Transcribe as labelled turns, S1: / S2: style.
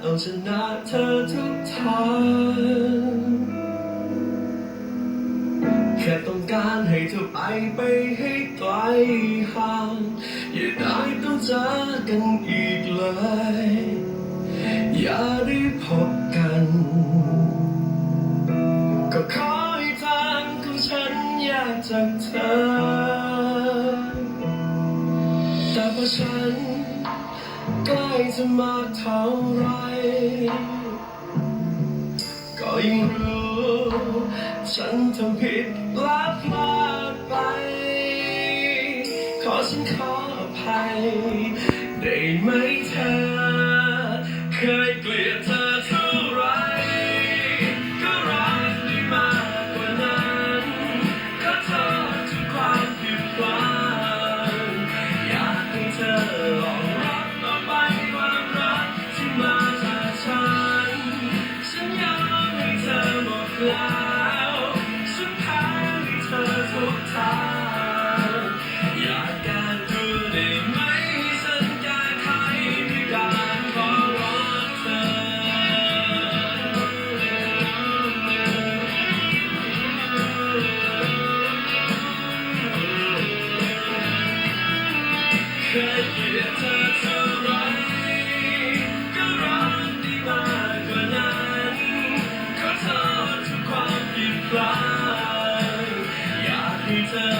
S1: เอาชนะเธอทุกทางแค่ต้องการให้เธอไปไปให้ไกลห่างอย่าได้ต้องเจอกันอีกเลย อย่าได้พบกัน ก็ขอให้ทางของฉันแยกจากเธอ แต่พอฉัน จะมากเท่าไรก็ยังรู้ ฉันทำผิดและพลาดไป ขอฉันขออภัยได้ไหม แล้วฉันแพ้เธอทุกทางอยากการดูได้ไหมสัญญาไทยพิการขอรักเธอ เคยเกลียดเธอ